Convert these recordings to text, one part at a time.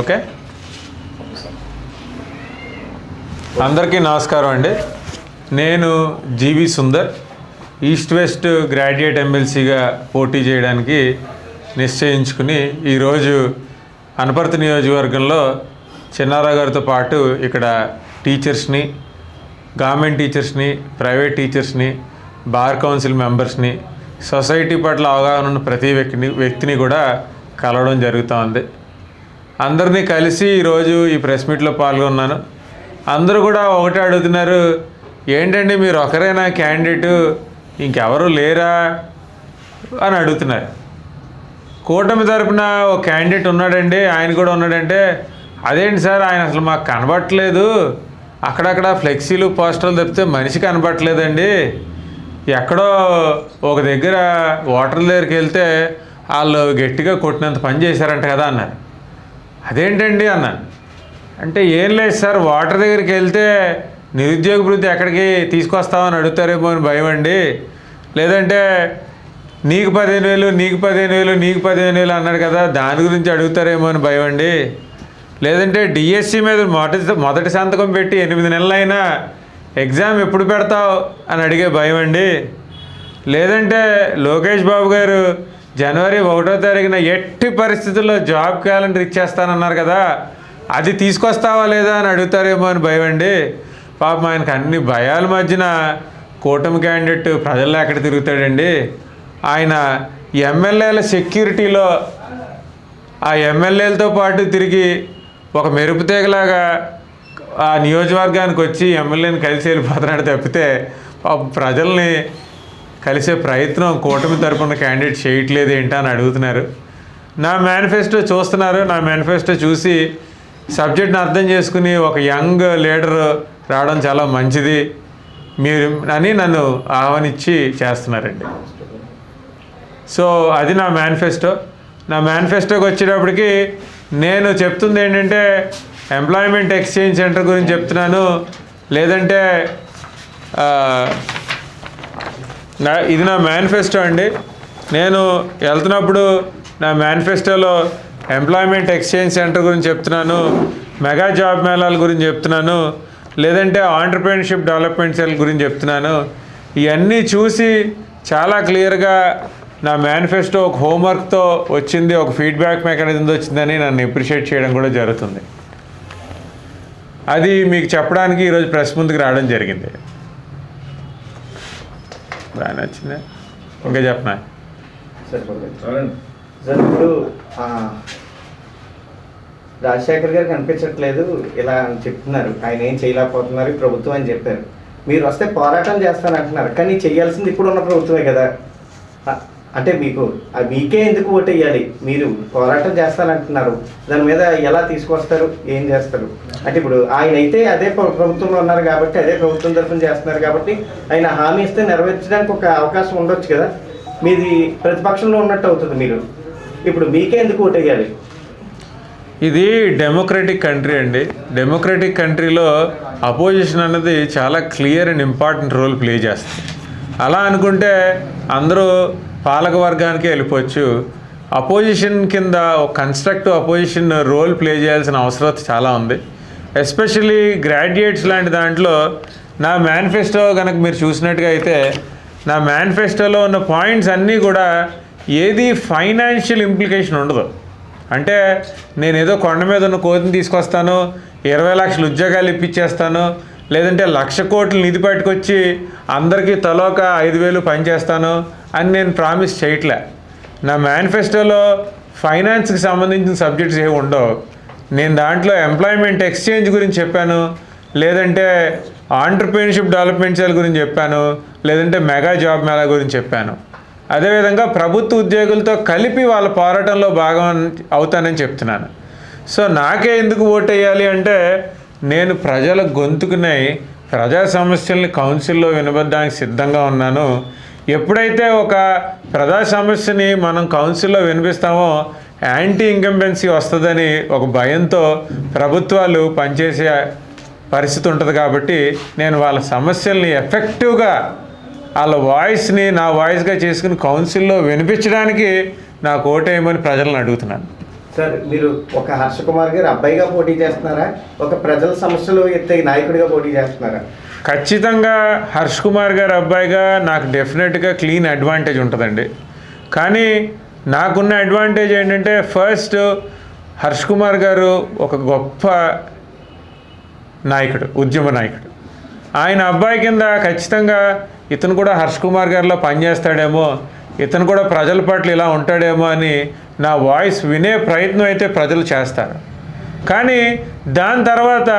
Okay. అందరికీ నమస్కారం అండి. నేను G V Sundar east west graduate ఎమ్మెల్సీగా పోటీ చేయడానికి నిశ్చయించుకుని ఈరోజు అనపర్తి నియోజకవర్గంలో చిన్నారావు గారితో పాటు ఇక్కడ టీచర్స్ని గవర్నమెంట్ టీచర్స్ని ప్రైవేట్ టీచర్స్ని బార్ కౌన్సిల్ మెంబర్స్ని సొసైటీ పట్ల అవగాహన ఉన్న ప్రతి వ్యక్తిని వ్యక్తిని కూడా కలవడం జరుగుతూ ఉంది అందరినీ కలిసి ఈరోజు ఈ ప్రెస్ మీట్లో పాల్గొన్నాను. అందరూ కూడా ఒకటే అడుగుతున్నారు ఏంటండి మీరు ఒకరేనా క్యాండిడేటు? ఇంకెవరు లేరా? అని అడుగుతున్నారు. కూటమి తరపున ఒక క్యాండిడేట్ ఉన్నాడండి ఆయన కూడా ఉన్నాడంటే అదేంటి సార్ ఆయన అసలు మాకు కనబట్టలేదు అక్కడక్కడ ఫ్లెక్సీలు పోస్టర్లు తప్పితే మనిషి కనబట్టలేదండి ఎక్కడో ఒక దగ్గర ఓటర్ల దగ్గరికి వెళ్తే వాళ్ళు గట్టిగా కొట్టినంత పని చేశారంట కదా అన్నారు. అదేంటండి అన్నాను అంటే ఏం లేదు సార్ వాటర్ దగ్గరికి వెళ్తే నిరుద్యోగ వృద్ధి ఎక్కడికి తీసుకొస్తామని అడుగుతారేమో అని భయం అండి. లేదంటే నీకు పదిహేను వేలు నీకు పదిహేను వేలు నీకు పదిహేను వేలు అన్నాడు కదా దాని గురించి అడుగుతారేమో అని భయం అండి. లేదంటే డిఎస్సి మీద మొదటి మొదటి సంతకం పెట్టి ఎనిమిది నెలలైనా ఎగ్జామ్ ఎప్పుడు పెడతావు అని అడిగే భయం అండి. లేదంటే లోకేష్ బాబు గారు జనవరి ఒకటో తారీఖున ఎట్టి పరిస్థితుల్లో జాబ్ క్యాలెండర్ ఇచ్చేస్తానన్నారు కదా అది తీసుకొస్తావా లేదా అని అడుగుతారేమో అని భయం అండి. పాపం ఆయనకు అన్ని భయాల మధ్యన కూటమి క్యాండిడేట్ ప్రజల్లో ఎక్కడ తిరుగుతాడండి. ఆయన ఎమ్మెల్యేల సెక్యూరిటీలో ఆ ఎమ్మెల్యేలతో పాటు తిరిగి ఒక మెరుపుతీగలాగా ఆ నియోజకవర్గానికి వచ్చి ఎమ్మెల్యేని కలిసి వెళ్ళిపోతున్నాడు తప్పితే పాపం ప్రజల్ని కలిసే ప్రయత్నం కూటమి తరపున క్యాండిడేట్ చేయట్లేదు ఏంటా అని అడుగుతున్నారు. నా మేనిఫెస్టో చూస్తున్నారు. నా మేనిఫెస్టో చూసి సబ్జెక్ట్ని అర్థం చేసుకుని ఒక యంగ్ లీడర్ రావడం చాలా మంచిది. మీరు అని నన్ను ఆహ్వానించి చేస్తున్నారండి. సో అది నా మేనిఫెస్టో నా మేనిఫెస్టోకి వచ్చేటప్పటికి నేను చెప్తుంది ఏంటంటే ఎంప్లాయ్మెంట్ ఎక్స్చేంజ్ సెంటర్ గురించి చెప్తున్నాను. లేదంటే నా ఇది నా మేనిఫెస్టో అండి. నేను వెళ్తున్నప్పుడు నా మేనిఫెస్టోలో ఎంప్లాయ్మెంట్ ఎక్స్చేంజ్ సెంటర్ గురించి చెప్తున్నాను మెగా జాబ్ మేళాల గురించి చెప్తున్నాను లేదంటే ఆంటర్ప్రీనర్షిప్ డెవలప్మెంట్ సెల్ గురించి చెప్తున్నాను. ఇవన్నీ చూసి చాలా క్లియర్గా నా మేనిఫెస్టో ఒక హోంవర్క్తో వచ్చింది ఒక ఫీడ్బ్యాక్ మెకానిజంతో వచ్చిందని నన్ను ఎప్రిషియేట్ చేయడం కూడా జరుగుతుంది. అది మీకు చెప్పడానికి ఈరోజు ప్రెస్ ముందుకు రావడం జరిగింది. బాగా నచ్చిందా ఇంకా చెప్పనా? సార్ ఇప్పుడు రాజశేఖర్ గారు కనిపించట్లేదు ఇలా అని చెప్తున్నారు. ఆయన ఏం చేయలేకపోతున్నారు ప్రభుత్వం అని చెప్పారు. మీరు వస్తే పోరాటం చేస్తానంటున్నారు కానీ చేయాల్సింది ఇప్పుడు ఉన్న ప్రభుత్వమే కదా. అంటే మీకు మీకే ఎందుకు ఓటు వేయాలి? మీరు పోరాటం చేస్తానంటున్నారు దాని మీద ఎలా తీసుకొస్తారు? ఏం చేస్తారు? అంటే ఇప్పుడు ఆయన అయితే అదే ప్రభుత్వంలో ఉన్నారు కాబట్టి అదే ప్రభుత్వం తరఫున చేస్తున్నారు కాబట్టి ఆయన హామీ ఇస్తే నెరవేర్చడానికి ఒక అవకాశం ఉండొచ్చు కదా? మీది ప్రతిపక్షంలో ఉన్నట్టు అవుతుంది మీరు. ఇప్పుడు మీకే ఎందుకు ఓటు వేయాలి? ఇది డెమోక్రటిక్ కంట్రీ అండి. డెమోక్రటిక్ కంట్రీలో అపోజిషన్ అనేది చాలా clear and important role play చేస్తుంది. అలా అనుకుంటే అందరూ పాలక వర్గానికి వెళ్ళిపోవచ్చు. అపోజిషన్ కింద ఒక కన్స్ట్రక్టివ్ అపోజిషన్ రోల్ ప్లే చేయాల్సిన అవసరం చాలా ఉంది. ఎస్పెషల్లీ గ్రాడ్యుయేట్స్ లాంటి దాంట్లో నా మేనిఫెస్టో కనుక మీరు చూసినట్టుగా అయితే నా మేనిఫెస్టోలో ఉన్న పాయింట్స్ అన్నీ కూడా ఏది ఫైనాన్షియల్ ఇంప్లికేషన్ ఉండదు. అంటే నేను ఏదో కొండ మీద ఉన్న కోతిని తీసుకొస్తాను ఇరవై లక్షలు ఉద్యోగాలు ఇప్పించేస్తాను లేదంటే లక్ష కోట్లు నిధి పట్టుకొచ్చి అందరికీ తలోక ఐదు వేలు పనిచేస్తాను అని నేను ప్రామిస్ చేయట్లే. నా మేనిఫెస్టోలో ఫైనాన్స్కి సంబంధించిన సబ్జెక్ట్స్ ఏమి ఉండవు. నేను దాంట్లో ఎంప్లాయ్మెంట్ ఎక్స్చేంజ్ గురించి చెప్పాను. లేదంటే ఆంటర్ప్రీనర్షిప్ డెవలప్మెంట్ సెల్ గురించి చెప్పాను. లేదంటే మెగా జాబ్ మేళా గురించి చెప్పాను. అదేవిధంగా ప్రభుత్వ ఉద్యోగులతో కలిపి వాళ్ళ పోరాటంలో భాగం అవుతానని చెప్తున్నాను. సో నాకే ఎందుకు ఓట్ వేయాలి అంటే నేను ప్రజల గొంతుకునై ప్రజా సమస్యల్ని కౌన్సిల్లో వినబడడానికి సిద్ధంగా ఉన్నాను. ఎప్పుడైతే ఒక ప్రజా సమస్యని మనం కౌన్సిల్లో వినిపిస్తామో యాంటీ ఇంకంబెన్సీ వస్తుందని ఒక భయంతో ప్రభుత్వాలు పనిచేసే పరిస్థితి ఉంటుంది కాబట్టి నేను వాళ్ళ సమస్యల్ని ఎఫెక్టివ్గా వాళ్ళ వాయిస్ని నా వాయిస్గా చేసుకుని కౌన్సిల్లో వినిపించడానికి నాకు ఓటేయమని ప్రజలను అడుగుతున్నాను. సార్ మీరు ఒక హర్ష కుమార్ గారు అబ్బాయిగా పోటీ చేస్తున్నారా? ఒక ప్రజల సమస్యలు ఎత్తే నాయకుడిగా పోటీ చేస్తున్నారా? ఖచ్చితంగా హర్ష్ కుమార్ గారు అబ్బాయిగా నాకు డెఫినెట్గా క్లీన్ అడ్వాంటేజ్ ఉంటుందండి. కానీ నాకున్న అడ్వాంటేజ్ ఏంటంటే ఫస్ట్ హర్ష్ కుమార్ గారు ఒక గొప్ప నాయకుడు ఉద్యమ నాయకుడు. ఆయన అబ్బాయి కింద ఖచ్చితంగా ఇతను కూడా హర్ష్ కుమార్ గారిలో పనిచేస్తాడేమో ఇతను కూడా ప్రజల పట్ల ఇలా ఉంటాడేమో అని నా వాయిస్ వినే ప్రయత్నం అయితే ప్రజలు చేస్తారు. కానీ దాని తర్వాత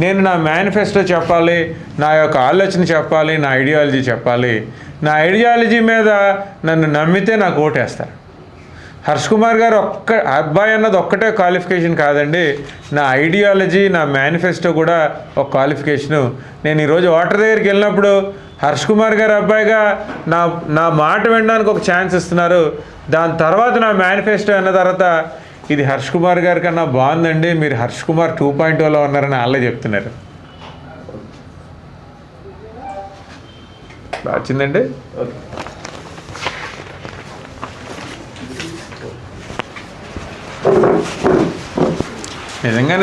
నేను నా మేనిఫెస్టో చెప్పాలి నా యొక్క ఆలోచన చెప్పాలి నా ఐడియాలజీ చెప్పాలి. నా ఐడియాలజీ మీద నన్ను నమ్మితే నాకు ఓటేస్తారు. హర్ష్ కుమార్ గారు ఒక్క అబ్బాయి అన్నది ఒక్కటే క్వాలిఫికేషన్ కాదండి నా ఐడియాలజీ నా మేనిఫెస్టో కూడా ఒక క్వాలిఫికేషను. నేను ఈరోజు ఓటర్ దగ్గరికి వెళ్ళినప్పుడు హర్ష్ కుమార్ గారు అబ్బాయిగా నా నా మాట వినడానికి ఒక ఛాన్స్ ఇస్తున్నారు. దాని తర్వాత నా మేనిఫెస్టో అన్న తర్వాత ఇది హర్ష్ కుమార్ గారి కన్నా బాగుందండి. మీరు హర్ష్ కుమార్ టూ పాయింట్ ఓలో ఉన్నారని వాళ్ళే చెప్తున్నారు. బాగా వచ్చిందండి నిజంగానే